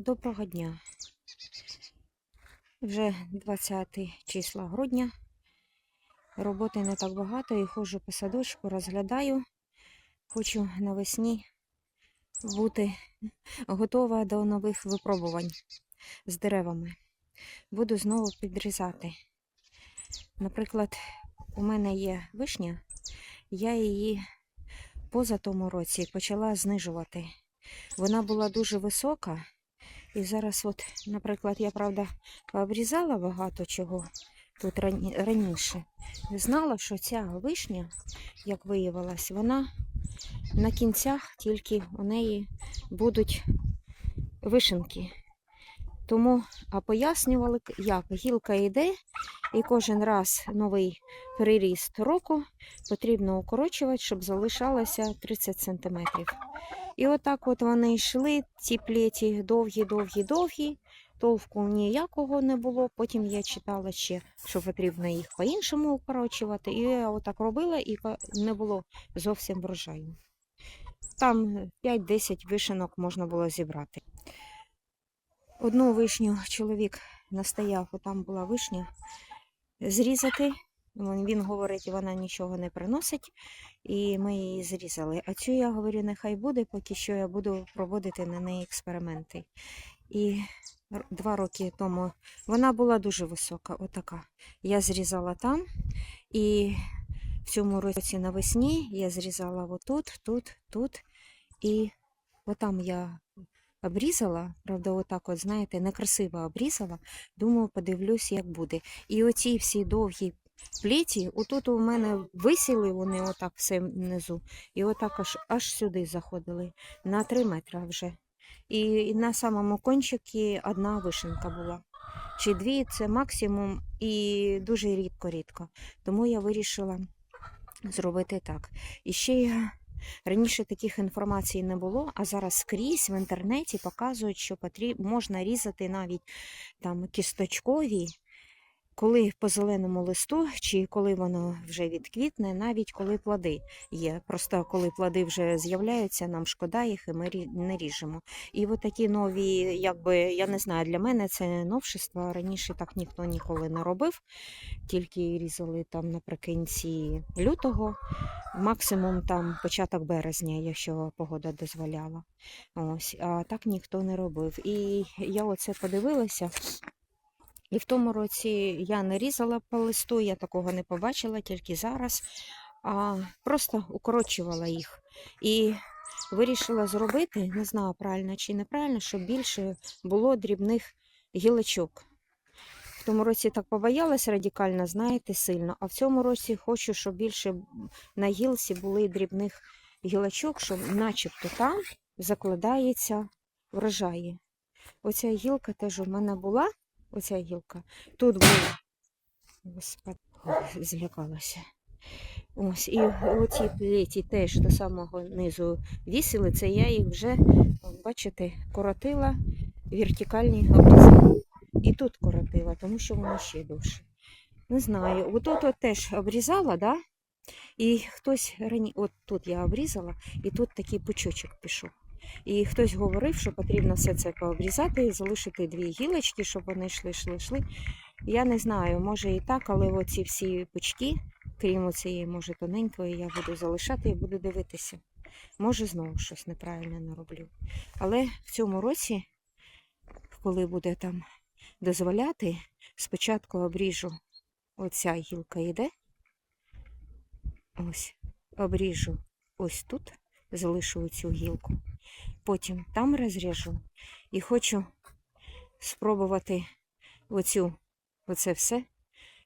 Доброго дня. Вже 20 числа грудня. Роботи не так багато і ходжу по садочку, розглядаю. Хочу навесні бути готова до нових випробувань з деревами. Буду знову підрізати. Наприклад, у мене є вишня, я її поза тому році почала знижувати. Вона була дуже висока. І зараз, от, наприклад, я правда обрізала багато чого тут раніше. Знала, що ця вишня, як виявилось, вона на кінцях тільки у неї будуть вишенки. Тому, пояснювали, як гілка йде, і кожен раз новий переріст року потрібно укорочувати, щоб залишалося 30 сантиметрів. І отак от вони йшли, ці плеті довгі, довгі, довгі. Толку ніякого не було. Потім я читала ще, що потрібно їх по-іншому укорочувати. І я отак робила, і не було зовсім врожаю. Там 5-10 вишенок можна було зібрати. Одну вишню чоловік настояв, там була вишня, зрізати. Він говорить, вона нічого не приносить, і ми її зрізали. А цю я говорю, нехай буде, поки що я буду проводити на неї експерименти. І два роки тому вона була дуже висока, отака. Я зрізала там, і в цьому році навесні я зрізала отут, тут, тут, і отам я обрізала, правда, отак, от, знаєте, некрасиво обрізала. Думаю, подивлюсь, як буде. І оці всі довгі плеті, отут у мене висіли вони отак все внизу, і отак аж, аж сюди заходили, на 3 метри вже. І, і на самому кончикі одна вишенка була. Чи дві це максимум, і дуже рідко-рідко. Тому я вирішила зробити так. І ще я раніше таких інформацій не було, а зараз скрізь в інтернеті показують, що потріб... можна різати навіть там кісточкові, коли по зеленому листу, чи коли воно вже відквітне, навіть коли плоди є. Просто коли плоди вже з'являються, нам шкода їх, і ми не ріжемо. І от такі нові, якби я не знаю, для мене це новшество. Раніше так ніхто ніколи не робив, тільки різали там наприкінці лютого, максимум там початок березня, якщо погода дозволяла. Ось, а так ніхто не робив. І я оце подивилася. І в тому році я не різала по листу, я такого не побачила тільки зараз, а просто укорочувала їх. І вирішила зробити, не знаю, правильно чи неправильно, щоб більше було дрібних гілочок. В тому році так побоялась радикально, знаєте, сильно. А в цьому році хочу, щоб більше на гілці були дрібних гілочок, щоб начебто там закладається врожаї. Оця гілка теж у мене була. Оця гілка. Тут була. Господи, злякалася. Ось, і оці плеті теж до самого низу вісили. Це я їх вже, бачите, коротила, вертикальні обрізала. І тут коротила, тому що воно ще довше. Не знаю. От от, теж обрізала, да? І хтось рані... от тут я обрізала, і тут такий пучочок пішов. І хтось говорив, що потрібно все це пообрізати і залишити дві гілочки, щоб вони йшли, йшли, йшли. Я не знаю, може і так, але оці всі пучки, крім цієї, може, тоненької, я буду залишати і буду дивитися. Може, знову щось неправильно нароблю. Але в цьому році, коли буде там дозволяти, спочатку обріжу оця гілка йде. Ось, обріжу ось тут, залишу цю гілку. Потім там розріжу і хочу спробувати оцю, оце все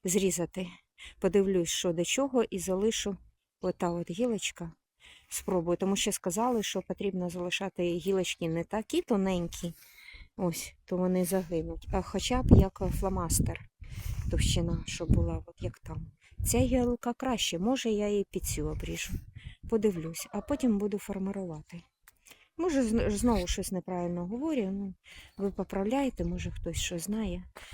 зрізати. Подивлюсь, що до чого, і залишу ота от гілочка. Спробую, тому що сказали, що потрібно залишати гілочки не такі тоненькі, ось, то вони загинуть, а хоча б як фломастер товщина, щоб була, от як там. Ця гілка краще, може я її під цю обріжу. Подивлюсь, а потім буду формирувати. Може, знову щось неправильно говорю, ну, ви поправляєте, може хтось що знає.